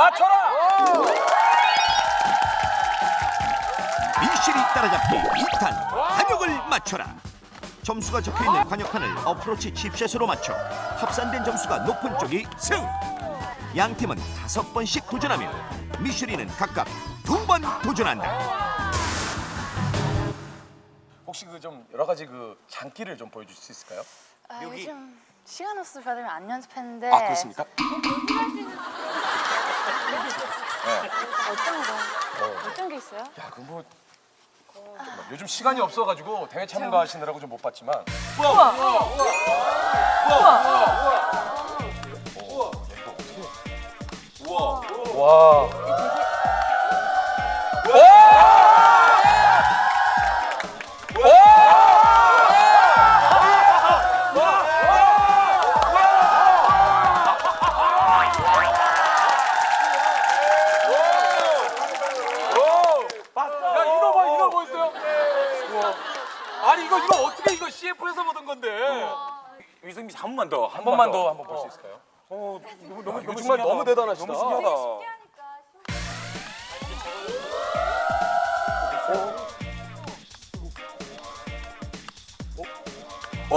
맞춰라. 미셸이 따라잡기 2탄 관역을 맞춰라 점수가 적혀있는 관역판을 어프로치 칩셋으로 맞춰 합산된 점수가 높은 쪽이 승 양 팀은 다섯 번씩 도전하며 미셸이는 각각 두 번 도전한다 혹시 그 좀 여러 가지 그 장기를 좀 보여줄 수 있을까요? 아, 요즘 시간 없어서 받으면 안 연습했는데. 아 그렇습니까? 어떤 거? 어떤 게 있어요? 야, 그뭐 요즘 시간이 없어가지고 대회 참가하시느라고 좀 못 봤지만. 우와. 우와. 우와. 야 아니 이거 이거 어떻게 이거 CF에서 보던 건데? 유승민 씨한 번만 더. 한 번만 더 한번 볼 수 있을까요? 어, 너무, 너무, 이거 정말 너무 대단하시다. 너무 신기하다. 오! 오!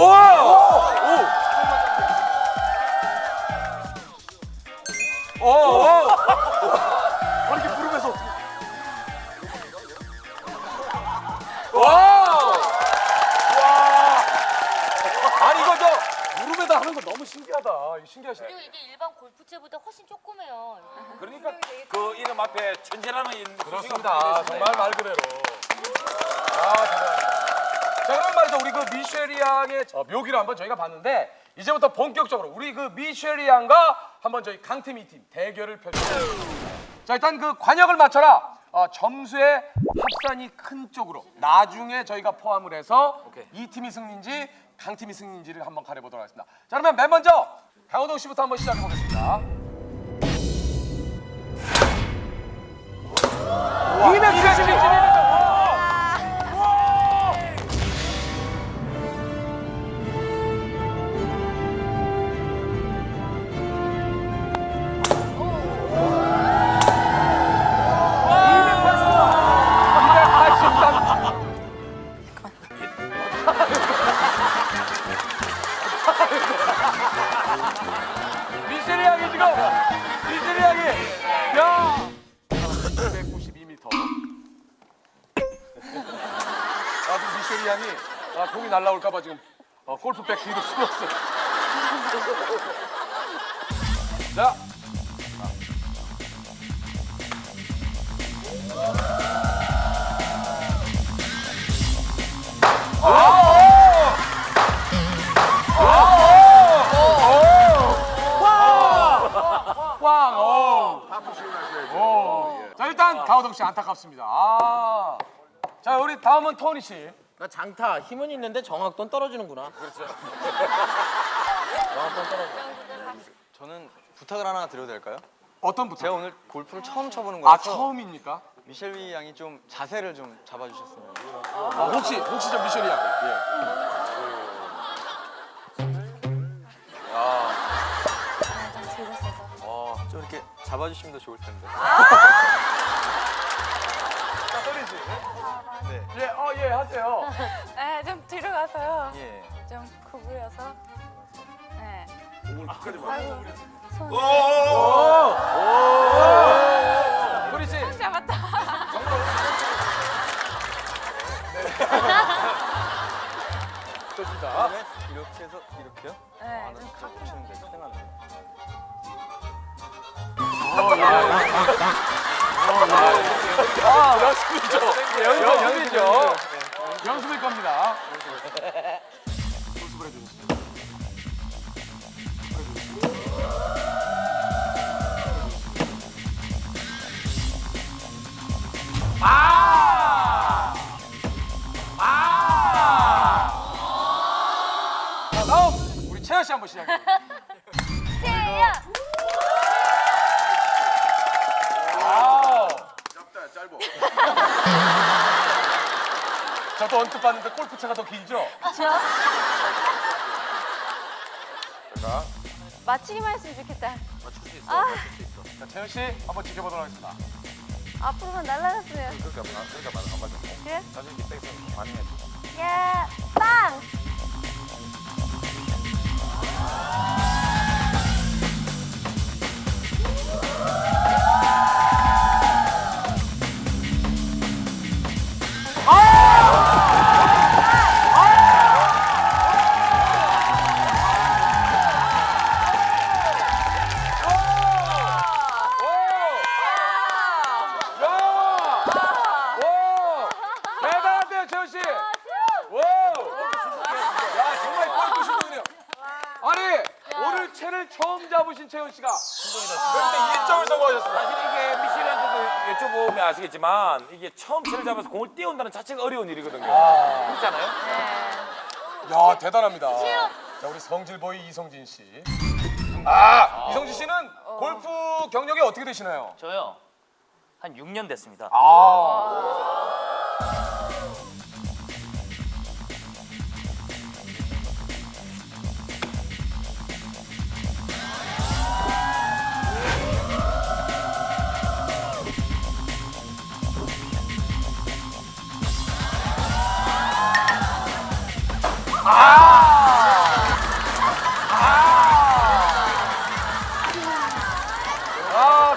오! 오! 하는 거 너무 신기하다. 신기하시네. 그리고 이게 일반 골프채보다 훨씬 조그매요. 그러니까 그 이름 앞에 천재라는 이 그렇습니다. 정말 말 그대로. 아 대단합니다. 자 그럼 말이죠 우리 그 미셸이 양의 어, 묘기를 한번 저희가 봤는데 이제부터 본격적으로 우리 그 미셸이 양과 한번 저희 강팀 이팀 대결을 펼쳐보겠습니다. 자 일단 그 관역을 맞춰라. 어, 점수의 합산이 큰 쪽으로 나중에 저희가 포함을 해서 이 팀이 승리인지 강 팀이 승리인지를 한번 가려보도록 하겠습니다. 자 그러면 맨 먼저 강호동 씨부터 한번 시작해 보겠습니다. 270, 날라올까봐 지금 어, 골프백 뒤로 숨었어 자 꽝! 오! 오. 자 일단 가오동 씨 안타깝습니다. 아. 자 우리 다음은 토니 씨. 나 장타 힘은 있는데 정확도는 떨어지는구나. 저는 부탁을 하나 드려도 될까요? 어떤 부터? 제가 오늘 골프를 처음 쳐보는 아 거라서 처음입니까? 미셸 위 양이 좀 자세를 좀 잡아주셨으면 아, 혹시 혹시 저 미셸이 양. 좀 들었어서. 어, 좀 이렇게 잡아주시면 더 좋을 텐데 씨. 네. 예, 어, 예, 하세요. 네, 좀 뒤로 가서요. 예. 좀 구부려서. 네. 아이고, 손. 토니 씨. 잡았다. 좋습니다. 그다음에 이렇게 해서 이렇게요? 네, 아, 나좀 큰일 났네 아, 연습이죠. 연습이죠. 연습일 겁니다. 연습을 해주세요. 아! 아! 자, 다음 우리 채아 씨 한번 시작해. 저도 언뜻 봤는데 골프채가 더 길죠? 맞히기만 했으면 좋겠다. 맞출 수 있어 아. 맞출 수 있어 자, 채연 씨 한번 지켜보도록 하겠습니다. 앞으로만 날라갔으면. 그러니까 말- 그러니까 말안 맞아. 그래? 자신 있게 땡스 많이 해. 예, 빵! 자체가 어려운 일이거든요. 그렇잖아요? 야, 대단합니다. 자, 우리 성질보이 이성진 씨. 아, 이성진 씨는 골프 경력이 어떻게 되시나요? 저요 한 6년 됐습니다. 아,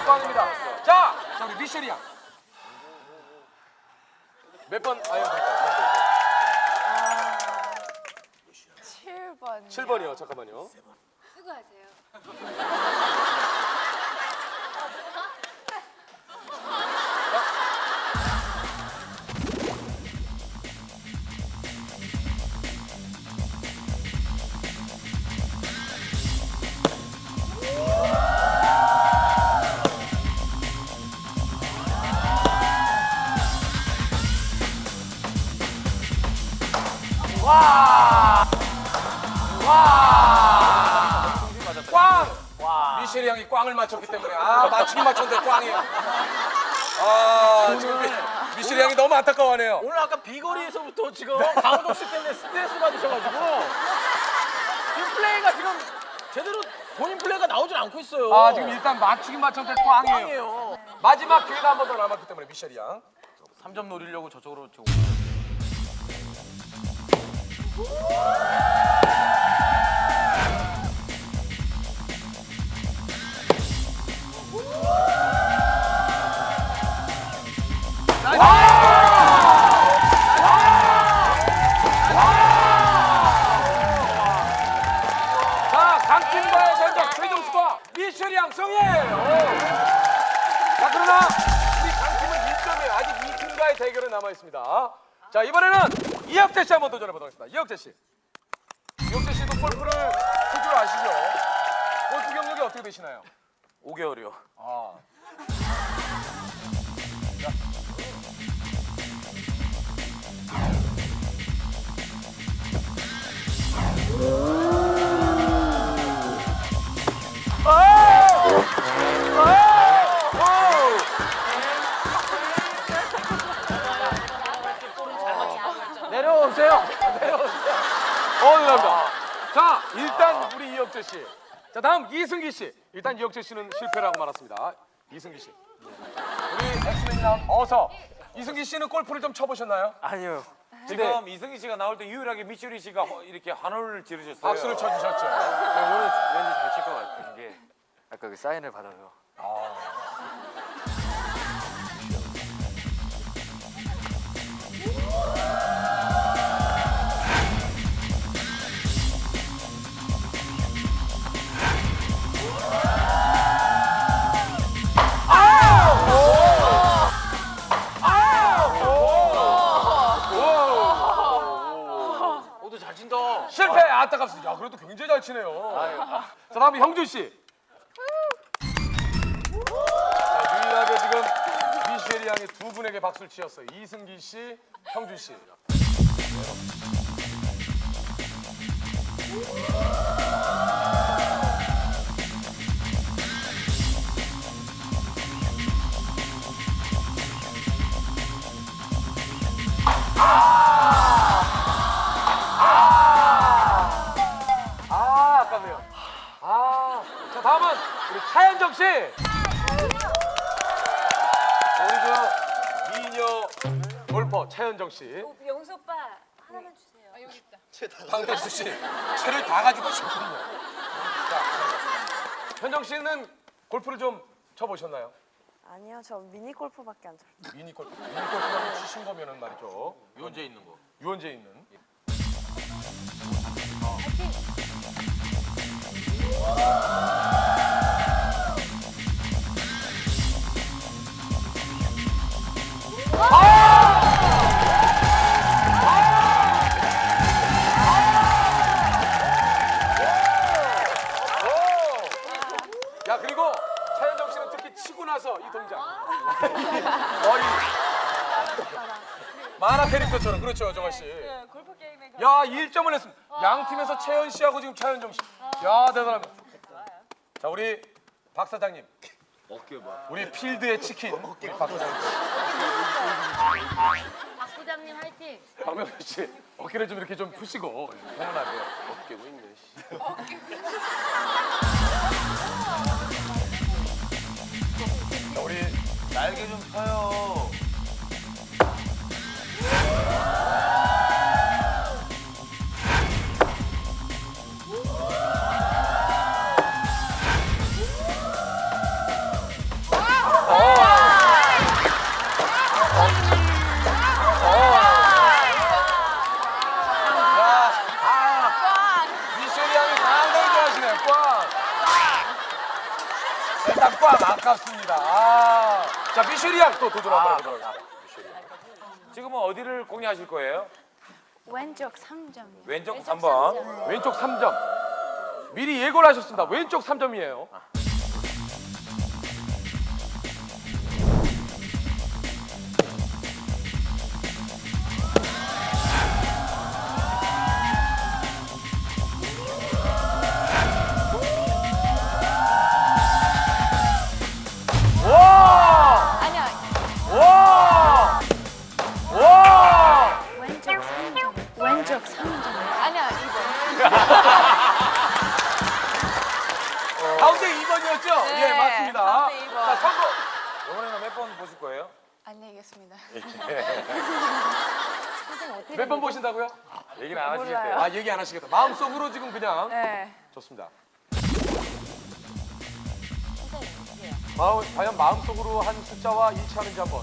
꽝입니다. 자, 자 우리 미셸이 양. 몇번 될까요? 7번. 7번이요. 잠깐만요. 수고하세요. 미셸이 형이 꽝을 맞췄기 때문에 아 맞추긴 맞췄는데 꽝이에요. 아 지금 미, 미셸이 형이 너무 안타까워하네요. 오늘 아까 비거리에서부터 지금 강호동 씨 때문에 스트레스 받으셔가지고 지금 플레이가 지금 제대로 본인 플레이가 나오질 않고 있어요. 아 지금 일단 맞추긴 맞췄는데 꽝이에요. 꽝이에요. 마지막 기회가 한 번 더 남았기 때문에 미셸이 양. 3점 노리려고 저쪽으로 지금 자 강팀과의 전적 최종 스코어 미셸이 양 승리. 오. 자 그러나 우리 강팀은 1점이에요. 아직 이 팀과의 대결은 남아 있습니다. 자 이번에는 이혁재 씨 한번 도전해 보도록 하겠습니다. 이혁재 씨. 이혁재 씨도 골프를 칠줄 아시죠? 골프 경력이 어떻게 되시나요? 5개월이요. 아. 내려오세요. 어, 감사합니다. 자, 일단 우리 이혁재 씨. 자, 다음 이승기 씨. 일단 이혁재 씨는 실패라고 말았습니다. 이승기 씨. 우리 엑스맨이랑 어서. 이승기 씨는 골프를 좀 쳐보셨나요? 아니요. 지금 이승기 씨가 나올 때 유일하게 미슈리 씨가 허- 이렇게 환호를 지르셨어요. 박수를 쳐주셨죠. 오늘 왠지 잘 칠 것 같은 게 아까 그 사인을 받아서 박수를 치었어요. 이승기 씨, 형준 씨. 아, 아깝네요. 아, 자, 다음은 우리 차현정 씨. 골퍼 차현정 씨. 영수 오빠 하나만 주세요. 아, 여기 있다. 강대수 씨 채를 다 가지고 오셨군요. 자, 현정 씨는 골프를 좀 쳐보셨나요? 아니요, 저 미니 골프밖에 안 쳐요. 미니 골프. 미니 골프라고 치신 거면은 말이죠. 유원재 있는 거. 유원재 있는. 오! 캐릭터처럼 그렇죠, 정아 씨. 골프 게임에 야, 1점을 냈습니다. 양 팀에서 채연 씨하고 지금 차현정 씨. 야, 대단합니다. 자, 우리 박 사장님. 우리 필드의 치킨. 우리 박 사장님. 박 부장님 화이팅. 박명수 씨. 어깨를 좀 이렇게 좀 푸시고 평온하게. 일단 꽝 아깝습니다. 아. 자, 미셸이 양또 도전 한번 해보도록 하겠습니다. 지금은 어디를 공략하실 거예요? 왼쪽 3점이요. 왼쪽 3번. 왼쪽 3점. 미리 예고를 하셨습니다. 왼쪽 3점이에요. 하시겠다. 마음속으로 지금 그냥 네. 좋습니다. 마음, 과연 마음속으로 한 숫자와 일치하는지 한번.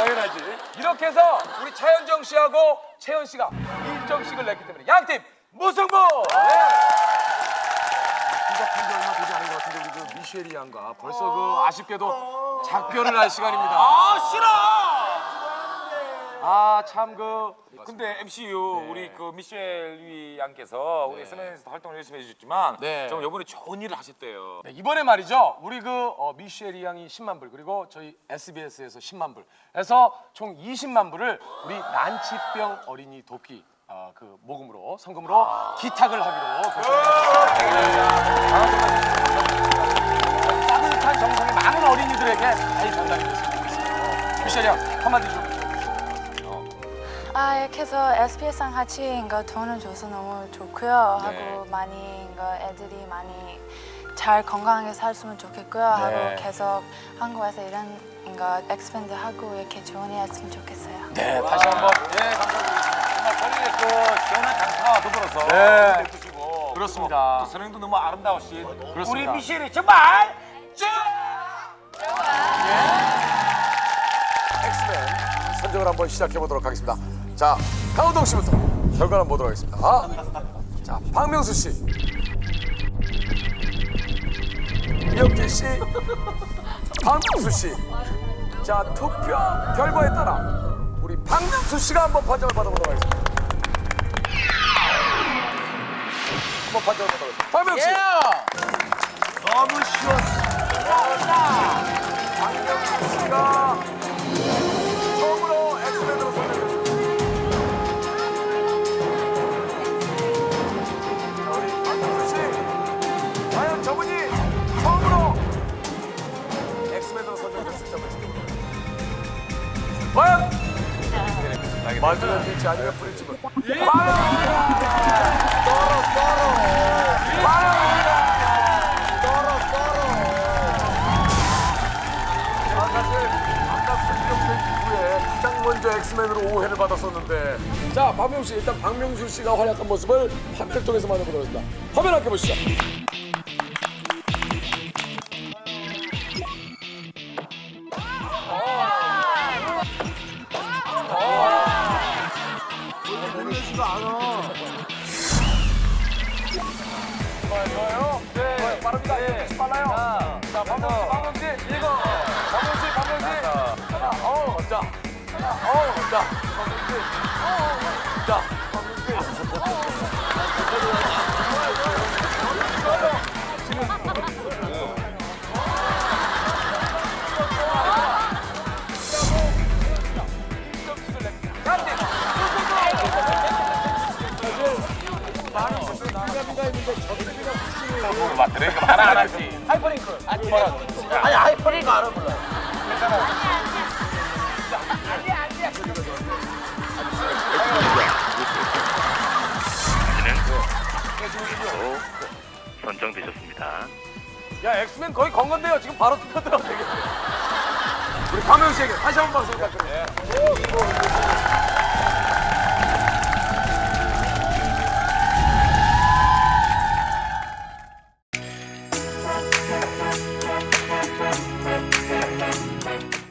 당연하지. 이렇게 해서 우리 차현정 씨하고 채연 씨가 1점씩을 냈기 때문에 양팀 무승부! 네. 시작한 지 얼마 되지 않은 것 같은데 우리 그 미셸이 양과 벌써 그 아쉽게도 작별을 할 시간입니다. 아 싫어. 아, 참 그. 근데 MCU 네. 우리 그 미셸 위 양께서 우리 SNS에서 활동을 열심히 해주셨지만 네. 좀 이번에 좋은 일을 하셨대요. 네, 이번에 말이죠. 우리 그 어, 미셸이 양이 10만 불 그리고 저희 SBS에서 10만 불 해서 총 20만 불을 우리 난치병 어린이 돕기 어, 그 모금으로 성금으로 기탁을 하기로 결정했습니다. 따뜻한 정성이 많은 어린이들에게 잘 전달이 됐으면 좋겠습니다. 미셸이 양 한마디 좀. 아, 이렇게 해서 SBS랑 같이 이거 돈을 줘서 너무 좋고요. 네. 하고 많이 이거 애들이 많이 잘 건강하게 살았으면 좋겠고요. 네. 하고 계속 한국에서 이런 이거 엑스밴드 하고 이렇게 좋은 일 했으면 좋겠어요. 네, 다시 한번 예, 감사드립니다. 정말 본인의 그 시원한 강타와 더불어서 네. 예쁘시고 그렇습니다. 또 선행도 너무 아름다우신 우리 그렇습니다. 미셸이 정말 쭉. 엑스맨 선정을 한번 시작해 보도록 하겠습니다. 자, 강호동 씨부터 결과를 보도록 하겠습니다. 자, 박명수 씨, 이영재 씨, 박명수 씨. 자, 투표 결과에 따라 우리 박명수 씨가 한번 판정을 받아보도록 하겠습니다. 한번 판정을 받아보겠습니다. 박명수 씨. 너무 쉬웠어. 박명수 씨가 과연? 아니면 떨어 떨어 아, 사실 아까 설정된 이후에 가장 먼저 엑스맨으로 오해를 받았었는데 자 박명수 씨 일단 박명수 씨가 활약한 모습을 화면을 통해서 만나보도록 하겠습니다. 화면 함께 보시죠 자자 박명수 그러니까 하나 하나씩. 하이퍼링크. 아니? 아니 하이퍼링크 알아 몰라. 선정되셨습니다. 야 엑스맨 거의 건 건데요. 지금 바로 투표 들어가면 되겠네 우리 박명수 씨에게 다시 한 번 박수 부탁드립니다